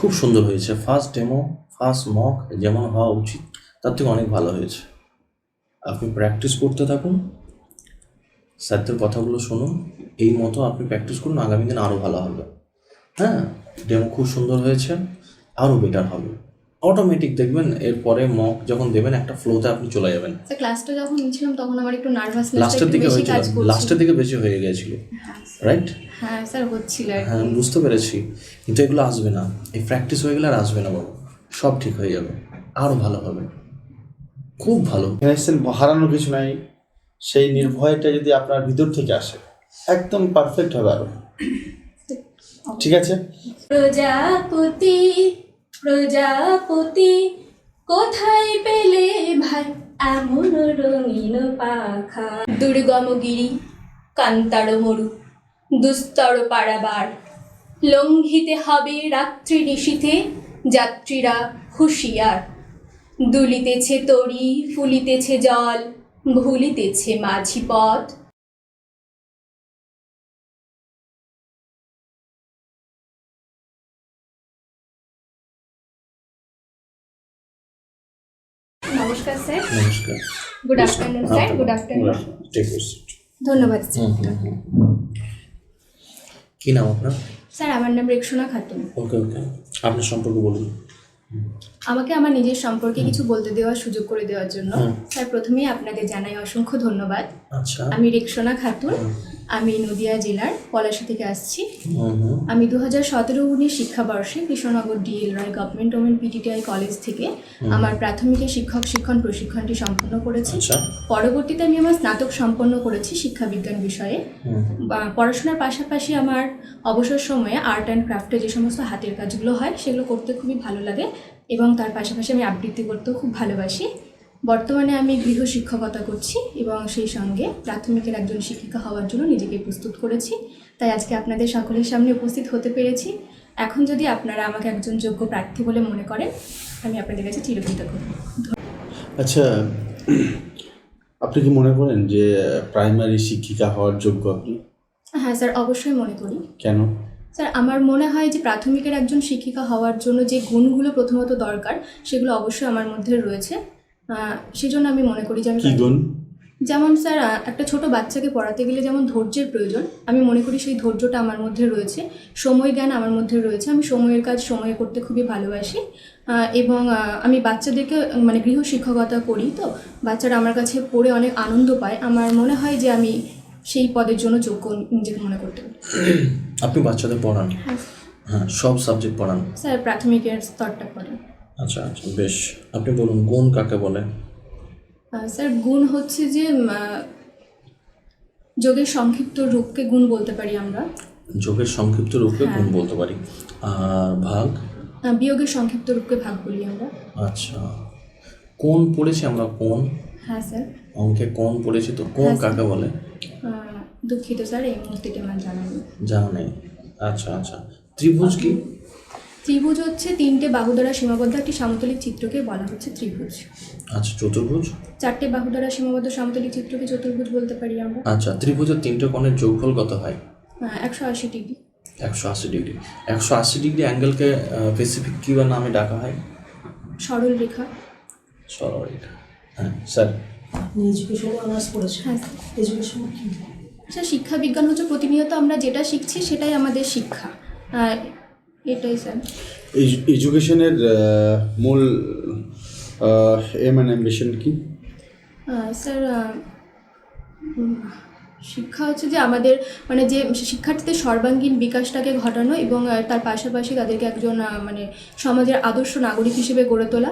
খুব সুন্দর হয়েছে। ফার্স্ট ডেমো ফার্স্ট মক যেমন হওয়া উচিত, তার থেকে অনেক ভালো হয়েছে। আপনি প্র্যাকটিস করতে থাকুন। স্যারদের কথাগুলো শুনুন। এই মতো আপনি প্র্যাকটিস করুন, আগামী দিন আরও ভালো হবে। হ্যাঁ ডেমো খুব সুন্দর হয়েছে আরও বেটার হবে। অটোমেটিক দেখবেন এরপরে মক যখন দেবেন একটা ফ্লোতে আপনি চলে যাবেন। স্যার ক্লাসটা যখন নিচ্ছিলাম তখন আমার একটু নার্ভাসনেস লাস্টের দিকে হয়েছিল। লাস্টের দিকে বেশি হয়ে গেছিল। রাইট হ্যাঁ স্যার হচ্ছিল আর হ্যাঁ বুঝতে পেরেছি। কিন্তু এগুলো আসবে না। এই প্র্যাকটিস হয়ে গেলে আর আসবে না বাবু। সব ঠিক হয়ে যাবে। আরও ভালো হবে। খুব ভালো। এসেছেন হারানোর কিছু নাই। সেই নির্ভয়টা যদি আপনার ভিতর থেকে আসে একদম পারফেক্ট হবে আরও। ঠিক আছে? প্রজাপতি প্রজাপতি, কোথায় পেলে ভাই? এমন রঙিন পাখা। দুর্গম গিরি, কান্তার মরু, দুস্তর পাড়াবার লঙ্ঘিতে হবে রাত্রি নিশীথে যাত্রীরা হুঁশিয়ার। দুলিতেছে তরি, ফুলিতেছে জল, ভুলিতেছে মাঝি পথ। নমস্কার স্যার। নমস্কার। Good afternoon sir good afternoon ধন্যবাদ স্যার কী নাম আপনার? স্যার আমার নাম রেক্সোনা খাতুন। ওকে ওকে। আপনার সম্পর্কে বলুন। আমাকে আমার নিজের সম্পর্কে কিছু বলতে দেওয়ার সুযোগ করে দেওয়ার জন্য। স্যার প্রথমেই আপনাকে জানাই অসংখ্য ধন্যবাদ। আচ্ছা। আমি রেক্সোনা খাতুন আমি নদিয়া জেলার পলাশী থেকে আসছি। আমি দু হাজার সতেরো উনিশ শিক্ষাবর্ষে Krishnanagar DL Roy government women PTTI college থেকে আমার প্রাথমিকের শিক্ষক শিক্ষণ প্রশিক্ষণটি সম্পন্ন করেছি। আচ্ছা। পরবর্তীতে আমি আমার স্নাতক সম্পন্ন করেছি শিক্ষাবিজ্ঞান বিষয়ে। পড়াশোনার পাশাপাশি আমার অবসর সময়ে আর্ট অ্যান্ড ক্রাফটে যে সমস্ত হাতের কাজগুলো হয় সেগুলো করতে খুবই ভালো লাগে। এবং তার পাশাপাশি আমি আবৃত্তি করতেও খুব ভালোবাসি। বর্তমানে আমি গৃহ শিক্ষকতা করছি এবং সেই সঙ্গে প্রাথমিকের একজন শিক্ষিকা হওয়ার জন্য নিজেকে প্রস্তুত করেছি। তাই আজকে আপনাদের সকলের সামনে উপস্থিত হতে পেরেছি। এখন যদি আপনারা আমাকে একজন যোগ্য প্রার্থী বলে মনে করেন আমি আপনাদের কাছে চিরকৃতজ্ঞ। আচ্ছা আপনি কি মনে করেন যে প্রাইমারি শিক্ষিকা হওয়ার যোগ্য আপনি? হ্যাঁ স্যার অবশ্যই মনে করি। কেন? স্যার আমার মনে হয় যে প্রাথমিকের একজন শিক্ষিকা হওয়ার জন্য যে গুণগুলো প্রথমত দরকার সেগুলো অবশ্যই আমার মধ্যে রয়েছে। সেজন্য আমি মনে করি যে আমি গুণ? যেমন স্যার একটা ছোট বাচ্চাকে পড়াতে গেলে যেমন ধৈর্যের প্রয়োজন আমি মনে করি সেই ধৈর্যটা আমার মধ্যে রয়েছে সময় জ্ঞান আমার মধ্যে রয়েছে আমি সময়ের কাজ সময়ে করতে খুবই ভালোবাসি। এবং আমি বাচ্চাদেরকে মানে গৃহ শিক্ষকতা করি তো বাচ্চারা আমার কাছে পড়ে অনেক আনন্দ পায় আমার মনে হয় যে আমি সেই পদের জন্য যোগ্য নিজেকে মনে করতে পারি আপনি বাচ্চাদের পড়ান? হ্যাঁ। সব সাবজেক্ট পড়ান? স্যার প্রাথমিকের স্তরটা করেন আচ্ছা আচ্ছা বেশ। আপনি বলুন গুণ কাকে বলে? স্যার গুণ হচ্ছে যে যোগের সংক্ষিপ্ত রূপকে গুণ বলতে পারি আমরা। যোগের সংক্ষিপ্ত রূপে হ্যাঁ। গুণ বলতে পারি। আর ভাগ? বিয়োগের সংক্ষিপ্ত রূপকে ভাগ বলি আমরা। আচ্ছা। কোন পড়েছি আমরা? কোন? হ্যাঁ স্যার। অঙ্কে কোন পড়েছি তো? কোন হ্যাঁ, কাকে বলে? দুঃখিত স্যার এই মুহূর্তে আমার জানা নেই। জানা নেই। আচ্ছা আচ্ছা। ত্রিভুজ কি? ত্রিভুজ হচ্ছে তিনটে বাহু দ্বারা সীমাবদ্ধ একটি সমতলিক চিত্রকে বলা হচ্ছে ত্রিভুজ। আচ্ছা চতুর্ভুজ? চারটে বাহু দ্বারা সীমাবদ্ধ সমতলিক চিত্রকে চতুর্ভুজ বলতে পারি আমরা। আচ্ছা ত্রিভুজের তিনটে কোণের যোগফল কত হয়? একশো আশি ডিগ্রি। একশো আশি ডিগ্রি। একশো আশি ডিগ্রি অ্যাঙ্গেলকে স্পেসিফিক কী বা নামে ডাকা হয়? সরল রেখা। সরল রেখা। হ্যাঁ স্যার। আপনি এডুকেশন অনার্স করেছেন হ্যাঁ এডুকেশন কি স্যার শিক্ষা বিজ্ঞান হচ্ছে প্রতিনিয়ত আমরা যেটা শিখছি সেটাই আমাদের শিক্ষা। এটাই স্যার এডুকেশনের মূল এম অ্যান্ড অ্যাম্বিশন কি? স্যার শিক্ষা হচ্ছে যে আমাদের মানে যে শিক্ষার্থীদের সর্বাঙ্গীন বিকাশটাকে ঘটানো এবং তার পাশাপাশি তাদেরকে একজন মানে সমাজের আদর্শ নাগরিক হিসেবে গড়ে তোলা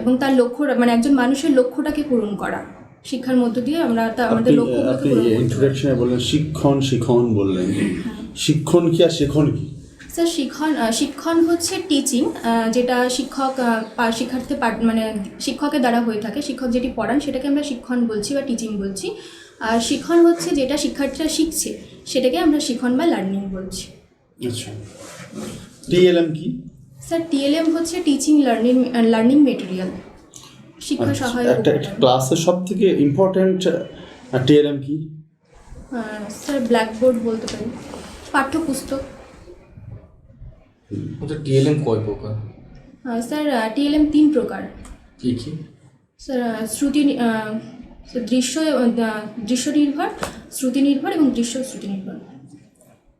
এবং তার লক্ষ্য মানে একজন মানুষের লক্ষ্যটাকে পূরণ করা। শিক্ষার মধ্য দিয়ে আমরা আমাদের লক্ষ্য আপনি ইন্ট্রোডাকশনে বললেন শিক্ষণ শিখন বললেন। শিক্ষণ কি আর শেখন কি? স্যার শিক্ষণ শিক্ষণ হচ্ছে টিচিং যেটা শিক্ষক শিক্ষার্থী মানে শিক্ষকের দ্বারা হয়ে থাকে। শিক্ষক যেটি পড়ান সেটাকে আমরা শিক্ষণ বলছি বা টিচিং বলছি। আর শিক্ষণ হচ্ছে যেটা শিক্ষার্থীরা শিখছে সেটাকে আমরা শিক্ষণ বা লার্নিং বলছি। আচ্ছা। টিএলএম কি? স্যার টিএলএম হচ্ছে টিচিং লার্নিং লার্নিং মেটেরিয়াল শিক্ষা আচ্ছা, সহায়ক একটা ক্লাসের সব থেকে ইম্পর্ট্যান্ট টিএলএম কি? স্যার ব্ল্যাকবোর্ড বলতে পারি। পাঠ্যপুস্তক। আচ্ছা টিএলএম কয় প্রকার? স্যার টিএলএম তিন প্রকার। কি কি? স্যার শ্রুতি দৃশ্য দৃশ্য নির্ভর শ্রুতি নির্ভর এবং দৃশ্য শ্রুতি নির্ভর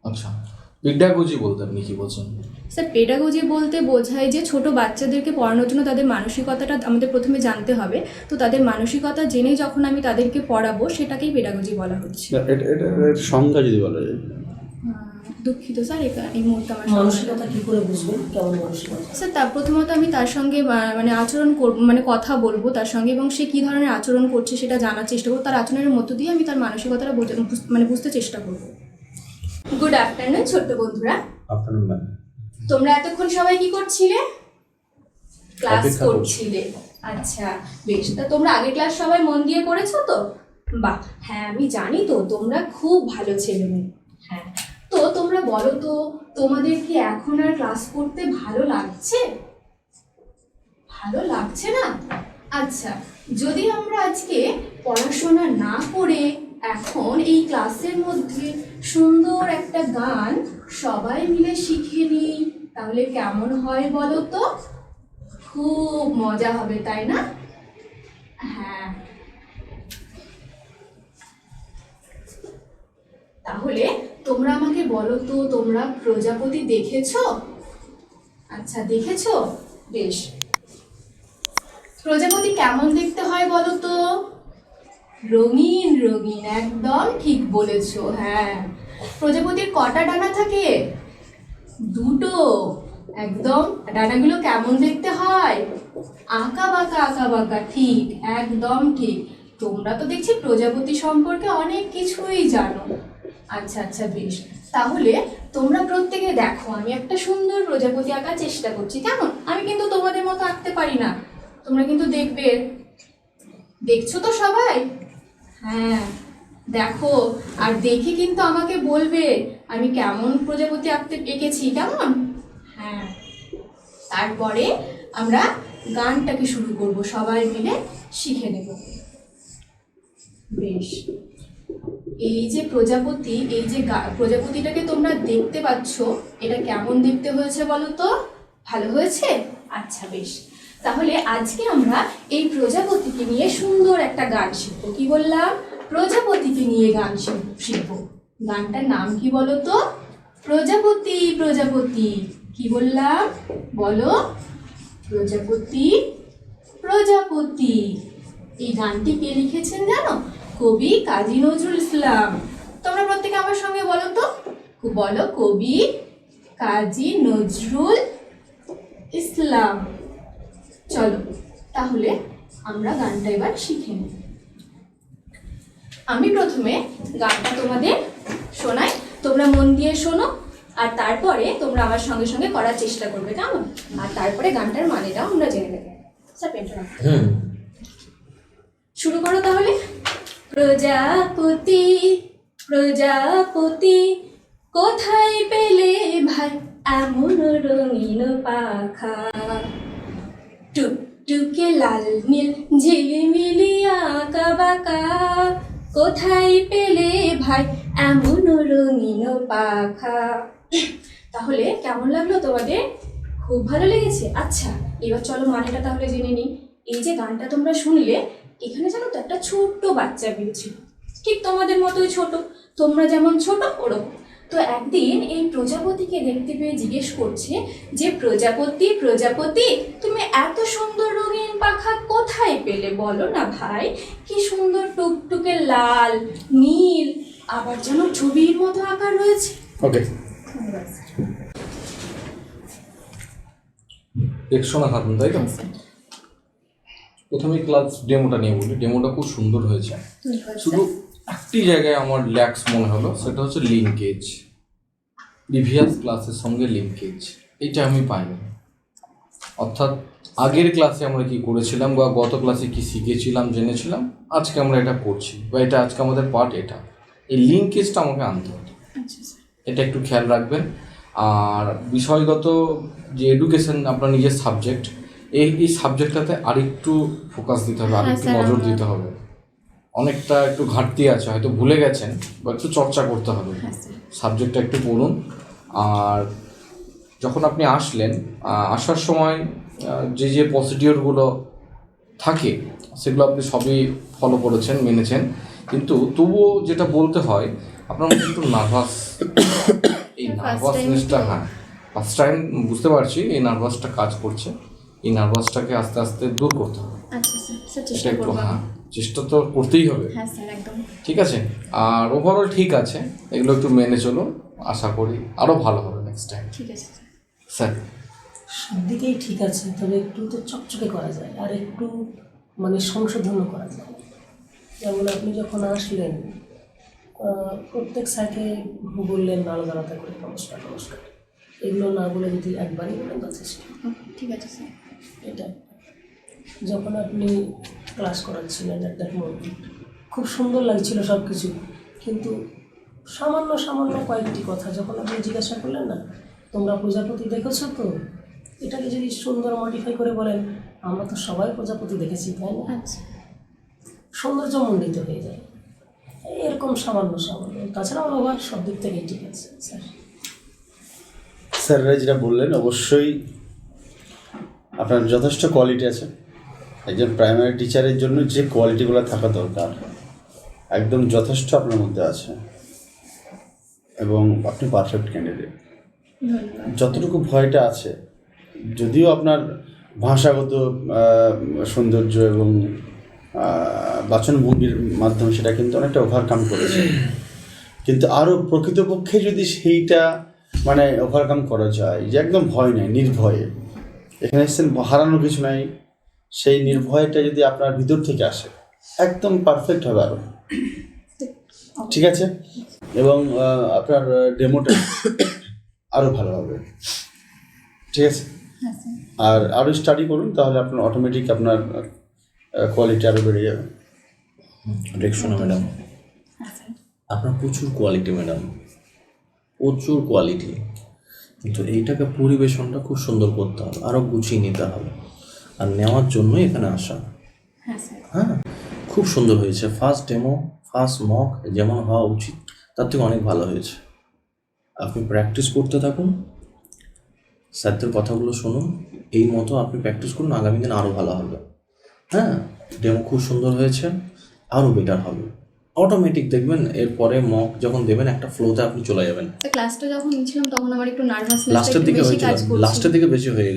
আচ্ছা পেডাগোজি বলতে আপনি কি বলছেন। স্যার পেডাগোজি বলতে বোঝায় যে ছোট বাচ্চাদেরকে পড়ানোর জন্য তাদের মানসিকতাটা আমাদের প্রথমে জানতে হবে। তো তাদের মানসিকতা জেনে যখন আমি তাদেরকে পড়াবো সেটাকেই পেডাগোজি বলা হচ্ছে। সংজ্ঞা যদি বলা যায়। দুঃখিত স্যার এই মুহূর্তে আমার মানসিকতা কি করে বুঝবেন কেমন মানসিকতা? স্যার তার প্রথমত আমি তার সঙ্গে মানে আচরণ করব মানে কথা বলব তার সঙ্গে এবং সে কী ধরনের আচরণ করছে সেটা জানার চেষ্টা করব। তার আচরণের মধ্য দিয়ে আমি তার মানসিকতাটা বোঝা- মানে বুঝতে চেষ্টা করব। গুড আফটারনুন ছোট্ট বন্ধুরা। ম্যাম তোমরা এতক্ষণ সবাই কি করছিলে? ক্লাস করছিলে। আচ্ছা বেশ। তা তোমরা আগে ক্লাস সবাই মন দিয়ে করেছ তো? বাহ হ্যাঁ আমি জানি তো তোমরা খুব ভালো ছেলে মেয়ে। হ্যাঁ। তো তোমরা বলো তো তোমাদের কি এখন আর ক্লাস করতে ভালো লাগছে? ভালো লাগছে না? আচ্ছা যদি আমরা আজকে পড়াশোনা না করে এখন এই ক্লাসের মধ্যে সুন্দর একটা গান সবাই মিলে শিখে নিই তাহলে কেমন হয় বলো তো? খুব মজা হবে, তাই না? হ্যাঁ। তাহলে তোমরা আমাকে বলো তো, তোমরা প্রজাপতি দেখেছ? আচ্ছা দেখেছ? বেশ। প্রজাপতি কেমন দেখতে হয় বলো তো? রঙিন রঙিন, একদম ঠিক বলেছ হ্যাঁ। প্রজাপতির কটা ডানা থাকে? দুটো। একদম। ডানাগুলো কেমন দেখতে হয়? আঁকা বাঁকা আঁকা বাঁকা। ঠিক, একদম ঠিক। তোমরা তো দেখছি প্রজাপতি সম্পর্কে অনেক কিছুই জানো। আচ্ছা আচ্ছা বেশ। তাহলে তোমরা প্রত্যেকে দেখো, আমি একটা সুন্দর প্রজাপতি আঁকার চেষ্টা করছি, কেমন? আমি কিন্তু তোমাদের মতো আঁকতে পারি না। তোমরা কিন্তু দেখবে। দেখছ তো সবাই? হ্যাঁ। দেখো, আর দেখে কিন্তু আমাকে বলবে আমি কেমন প্রজাপতি আঁকতে এঁকেছি, কেমন? হ্যাঁ। তারপরে আমরা গানটাকে শুরু করব, সবাই মিলে শিখে নেব। বেশ। এই যে প্রজাপতি, এই যে প্রজাপতিটাকে তোমরা দেখতে পাচ্ছ, এটা কেমন দেখতে হয়েছে বলো তো? ভালো হয়েছে? আচ্ছা বেশ। তাহলে আজকে আমরা এই প্রজাপতিকে নিয়ে সুন্দর একটা গান শিখব। কি বললাম? প্রজাপতিকে নিয়ে গান শিখ- শিখব। গানটার নাম কি বলো তো প্রজাপতি প্রজাপতি। কি বললাম? বলো। প্রজাপতি প্রজাপতি। এই গানটি কে লিখেছেন জানো? কবি কাজী নজরুল ইসলাম। তোমরা প্রত্যেকে আমার সঙ্গে বলো তো? বলো কবি কাজী নজরুল ইসলাম। চলো, তাহলে আমরা গানটা এবার শিখে নিই। আমি প্রথমে গানটা তোমাদের শোনাই। তোমরা মন দিয়ে শোনো আর তারপরে তোমরা আমার সঙ্গে সঙ্গে করার চেষ্টা করবে কেমন? আর তারপরে গানটার মানেটাও আমরা জেনে নেব। হুম। শুরু করো তাহলে। প্রজাপতি প্রজাপতি কোথায় পেলে ভাই এমন রঙিন পাখা? টুকটুকে লাল নীল ঝিলিমিলি আঁকা বাঁকা। কোথায় পেলে ভাই? এমন রঙিন পাখা। তাহলে কেমন লাগল তোমাদের? খুব ভালো লেগেছে? আচ্ছা এবার চলো মানেটা তাহলে জেনে নিই। এই যে গানটা তোমরা শুনলে, এখানে জানো তো একটা ছোট্ট বাচ্চা বেরিয়েছিল ঠিক তোমাদের মতোই ছোট। তোমরা যেমন ছোট, ওরকম। তো একদিন এই প্রজাপতিকে দেখতে পেয়ে জিজ্ঞেস করছে যে প্রজাপতি প্রজাপতি তুমি এত সুন্দর রঙিন পাখা কোথায় পেলে? বলো না ভাই। কি সুন্দর টুকটুকে লাল নীল আবার যেন ছবির মতো আঁকা রয়েছে। ওকে একশোনা খাতুন তাই তো? প্রথমে ক্লাস ডেমোটা নিয়ে বলি। ডেমোটা খুব সুন্দর হয়েছে? শুধু একটি জায়গায় আমার ল্যাক্স মনে হলো সেটা হচ্ছে লিঙ্কেজ প্রিভিয়াস ক্লাসের সঙ্গে লিঙ্কেজ এটা আমি পাইনি। অর্থাৎ আগের ক্লাসে আমরা কি করেছিলাম বা গত ক্লাসে কি শিখেছিলাম জেনেছিলাম আজকে আমরা এটা করছি বা এটা আজকে আমাদের পার্ট এটা। এই লিঙ্কেজটা আমাকে আনতে হবে। আচ্ছা এটা একটু খেয়াল রাখবেন। আর বিষয়গত যে এডুকেশন আপনার নিজের সাবজেক্ট এই এই সাবজেক্টটাতে আরেকটু ফোকাস দিতে হবে আরেকটু হ্যাঁ, নজর দিতে হবে। অনেকটা একটু ঘাটতি আছে হয়তো ভুলে গেছেন বা একটু চর্চা করতে হবে। হ্যাঁ সাবজেক্টটা একটু পড়ুন। আর যখন আপনি আসলেন আসার সময় যে যে প্রসিডিওরগুলো থাকে সেগুলো আপনি সবই ফলো করেছেন মেনেছেন। কিন্তু তবুও যেটা বলতে হয় আপনার মধ্যে একটু নার্ভাস এই নার্ভাসনেসটা হ্যাঁ ফার্স্ট টাইম বুঝতে পারছি এই নার্ভাসটা কাজ করছে। এই নার্ভাসটাকে আস্তে আস্তে দূর করতে হবে। আচ্ছা এটা একটু হ্যাঁ। চেষ্টা তো করতেই হবে। হ্যাঁ স্যার একদম। ঠিক আছে? আর ওভারঅল ঠিক আছে। এগুলো একটু মেনে চলুন। আশা করি আরও ভালো হবে নেক্সট টাইম ঠিক আছে স্যার। স্যার। সব দিকেই ঠিক আছে তবে একটু তো চকচকে করা যায় আর একটু মানে সংশোধনও করা যায়। যেমন আপনি যখন আসলেন প্রত্যেক স্যারকে বললেন আলাদা আলাদা করে নমস্কার নমস্কার। এগুলো না বলে যদি একবারই বলেন যথেষ্ট ঠিক আছে স্যার। এটা। যখন আপনি ক্লাস করাচ্ছিলেন একটা মোমেন্ট খুব সুন্দর লাগছিল সব কিছু কিন্তু সামান্য সামান্য কয়েকটি কথা যখন আপনি জিজ্ঞাসা করলেন না তোমরা প্রজাপতি দেখেছ তো? এটাকে যদি সুন্দর মডিফাই করে বলেন আমরা তো সবাই প্রজাপতি দেখেছি তাই না? আচ্ছা। সৌন্দর্য মণ্ডিত হয়ে যায়। এরকম সামান্য সামান্য। তাছাড়া ওভার সব দিক থেকেই ঠিক আছে স্যার। স্যাররা যেটা বললেন অবশ্যই আপনার যথেষ্ট কোয়ালিটি আছে। একজন প্রাইমারি টিচারের জন্য যে কোয়ালিটিগুলো থাকা দরকার একদম যথেষ্ট আপনার মধ্যে আছে এবং আপনি পারফেক্ট ক্যান্ডিডেট যতটুকু ভয়টা আছে যদিও আপনার ভাষাগত সৌন্দর্য এবং আহ, বাচনভঙ্গির মাধ্যমে সেটা কিন্তু অনেকটা ওভারকাম করেছে। কিন্তু আরও প্রকৃতপক্ষে যদি সেইটা মানে ওভারকাম করা যায় যে একদম ভয় নেই নির্ভয়ে এখানে এসছেন হারানোর কিছু নাই। সেই নির্ভয়টা যদি আপনার ভিতর থেকে আসে একদম পারফেক্ট হবে আরও ঠিক আছে? এবং আপনার ডেমোটা আরও ভালো হবে। ঠিক আছে? হ্যাঁ আর আরও স্টাডি করুন তাহলে আপনার অটোমেটিক আপনার কোয়ালিটি আরও বেড়ে যাবে। রেকশোনা ম্যাডাম হ্যাঁ আপনার প্রচুর কোয়ালিটি ম্যাডাম প্রচুর কোয়ালিটি কিন্তু এইটাকে পরিবেশনটা খুব সুন্দর করতে হবে আরও গুছিয়ে নিতে হবে। আর নেওয়ার জন্য এখানে আসা। হ্যাঁ হ্যাঁ খুব সুন্দর হয়েছে। ফার্স্ট ডেমো ফার্স্ট মক যেমন হওয়া উচিত তার থেকে অনেক ভালো হয়েছে। আপনি প্র্যাকটিস করতে থাকুন। স্যারদের কথাগুলো শুনুন। এই মতো আপনি প্র্যাকটিস করুন আগামী দিন আরও ভালো হবে। হ্যাঁ ডেমো খুব সুন্দর হয়েছে আরও বেটার হবে। অটোমেটিক দেখবেন এরপরে মক যখন দেবেন একটা ফ্লোতে আপনি চলে যাবেন। ক্লাসটা যখন নিয়েছিলাম তখন আমার একটু নার্ভাসনেস লাস্টের দিকে হয়েছিল লাস্টের দিকে বেশি হয়ে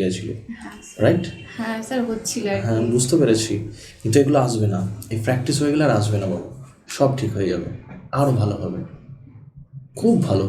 হ্যাঁ রাইট হ্যাঁ স্যার হচ্ছিল হ্যাঁ বুঝতে পেরেছি। কিন্তু এগুলো আসবে না। এই প্র্যাকটিস হয়ে গেলে আর আসবে না বাবু। সব ঠিক হয়ে যাবে। আরও ভালো হবে। খুব ভালো।